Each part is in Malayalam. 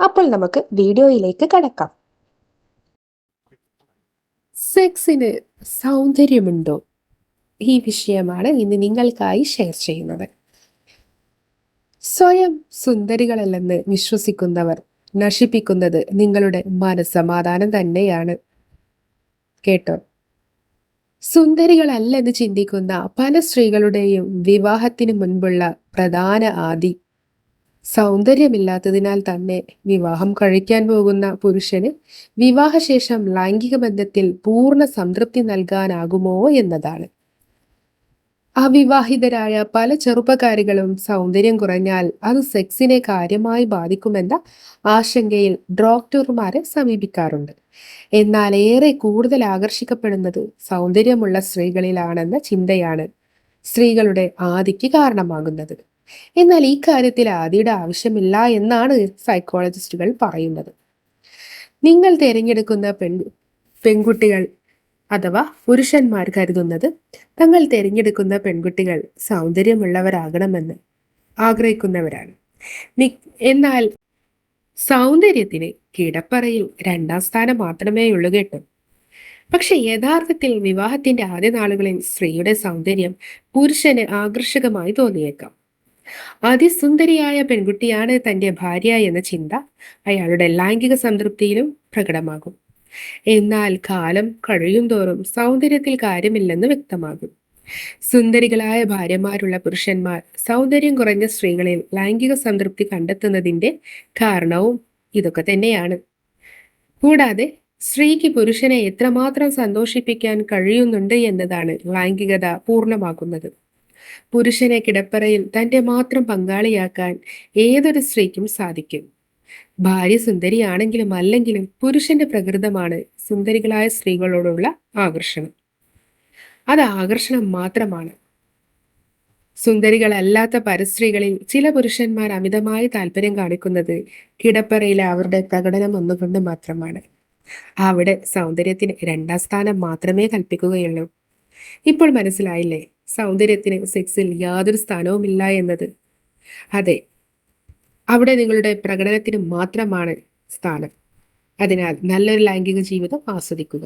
അപ്പോൾ നമുക്ക് വീഡിയോയിലേക്ക് കടക്കാം. സെക്സിന് സൗന്ദര്യമുണ്ടോ? ഈ വിഷയമാണ് ഇന്ന് നിങ്ങൾക്കായി ഷെയർ ചെയ്യുന്നത്. സ്വയം സുന്ദരികളല്ലെന്ന് വിശ്വസിക്കുന്നവർ നശിപ്പിക്കുന്നത് നിങ്ങളുടെ മനസ്സമാധാനം തന്നെയാണ്. കേട്ടോ? സുന്ദരികളല്ലെന്ന് ചിന്തിക്കുന്ന പല സ്ത്രീകളുടെയും വിവാഹത്തിന് മുൻപുള്ള പ്രധാന ആദി സൗന്ദര്യമില്ലാത്തതിനാൽ തന്നെ വിവാഹം കഴിക്കാൻ പോകുന്ന പുരുഷന് വിവാഹശേഷം ലൈംഗിക ബന്ധത്തിൽ പൂർണ സംതൃപ്തി നൽകാനാകുമോ എന്നതാണ്. അവിവാഹിതരായ പല ചെറുപ്പക്കാരികളും സൗന്ദര്യം കുറഞ്ഞാൽ അത് സെക്സിനെ കാര്യമായി ബാധിക്കുമെന്ന ആശങ്കയിൽ ഡോക്ടർമാരെ സമീപിക്കാറുണ്ട്. എന്നാൽ ഏറെ കൂടുതൽ ആകർഷിക്കപ്പെടുന്നത് സൗന്ദര്യമുള്ള സ്ത്രീകളിലാണെന്ന ചിന്തയാണ് സ്ത്രീകളുടെ ആദിക്ക് കാരണമാകുന്നത്. എന്നാൽ ഈ കാര്യത്തിൽ ആദിയുടെ ആവശ്യമില്ല എന്നാണ് സൈക്കോളജിസ്റ്റുകൾ പറയുന്നത്. നിങ്ങൾ തിരഞ്ഞെടുക്കുന്ന പെൺ പെൺകുട്ടികൾ അഥവാ പുരുഷന്മാർ കരുതുന്നത് തങ്ങൾ തിരഞ്ഞെടുക്കുന്ന പെൺകുട്ടികൾ സൗന്ദര്യമുള്ളവരാകണമെന്ന് ആഗ്രഹിക്കുന്നവരാണ്. എന്നാൽ സൗന്ദര്യത്തിന് കിടപ്പറയിൽ രണ്ടാം സ്ഥാനം മാത്രമേ ഉള്ളൂ കേട്ടോ. പക്ഷെ യഥാർത്ഥത്തിൽ വിവാഹത്തിന്റെ ആദ്യ നാളുകളിൽ സ്ത്രീയുടെ സൗന്ദര്യം പുരുഷന് ആകർഷകമായി തോന്നിയേക്കാം. അതിസുന്ദരിയായ പെൺകുട്ടിയാണ് തന്റെ ഭാര്യ എന്ന ചിന്ത അയാളുടെ ലൈംഗിക സംതൃപ്തിയിലും പ്രകടമാകും. എന്നാൽ കാലം കഴിയും തോറും സൗന്ദര്യത്തിൽ കാര്യമില്ലെന്ന് വ്യക്തമാകും. സുന്ദരികളായ ഭാര്യമാരുള്ള പുരുഷന്മാർ സൗന്ദര്യം കുറഞ്ഞ സ്ത്രീകളിൽ ലൈംഗിക സംതൃപ്തി കണ്ടെത്തുന്നതിന്റെ കാരണവും ഇതൊക്കെ തന്നെയാണ്. കൂടാതെ സ്ത്രീക്ക് പുരുഷനെ എത്രമാത്രം സന്തോഷിപ്പിക്കാൻ കഴിയുന്നുണ്ട് എന്നതാണ് ലൈംഗികത പൂർണമാക്കുന്നത്. പുരുഷനെ കിടപ്പറയിൽ തന്റെ മാത്രം പങ്കാളിയാക്കാൻ ഏതൊരു സ്ത്രീക്കും സാധിക്കും. ഭാര്യ സുന്ദരിയാണെങ്കിലും അല്ലെങ്കിലും പുരുഷന്റെ പ്രകൃതമാണ് സുന്ദരികളായ സ്ത്രീകളോടുള്ള ആകർഷണം. അത് ആകർഷണം മാത്രമാണ്. സുന്ദരികളല്ലാത്ത പരസ്ത്രീകളിൽ ചില പുരുഷന്മാർ അമിതമായി താല്പര്യം കാണിക്കുന്നത് കിടപ്പറയിലെ അവരുടെ പ്രകടനം ഒന്നുകൊണ്ട് മാത്രമാണ്. അവിടെ സൗന്ദര്യത്തിന് രണ്ടാം സ്ഥാനം മാത്രമേ കൽപ്പിക്കുകയുള്ളൂ. ഇപ്പോൾ മനസ്സിലായില്ലേ? സൗന്ദര്യത്തിന് സെക്സിൽ യാതൊരു സ്ഥാനവുമില്ല എന്നത്. അതെ അവിടെ നിങ്ങളുടെ പ്രകടനത്തിന് മാത്രമാണ് സ്ഥാനം. അതിനാൽ നല്ലൊരു ലൈംഗിക ജീവിതം ആസ്വദിക്കുക.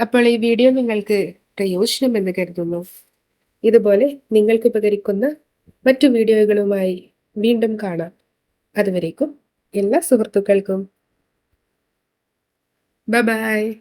അപ്പോൾ ഈ വീഡിയോ നിങ്ങൾക്ക് പ്രയോജനമെന്ന് കരുതുന്നു. ഇതുപോലെ നിങ്ങൾക്ക് ഉപകരിക്കുന്ന മറ്റു വീഡിയോകളുമായി വീണ്ടും കാണാം. അതുവരേക്കും എല്ലാ സുഹൃത്തുക്കൾക്കും. ബൈ.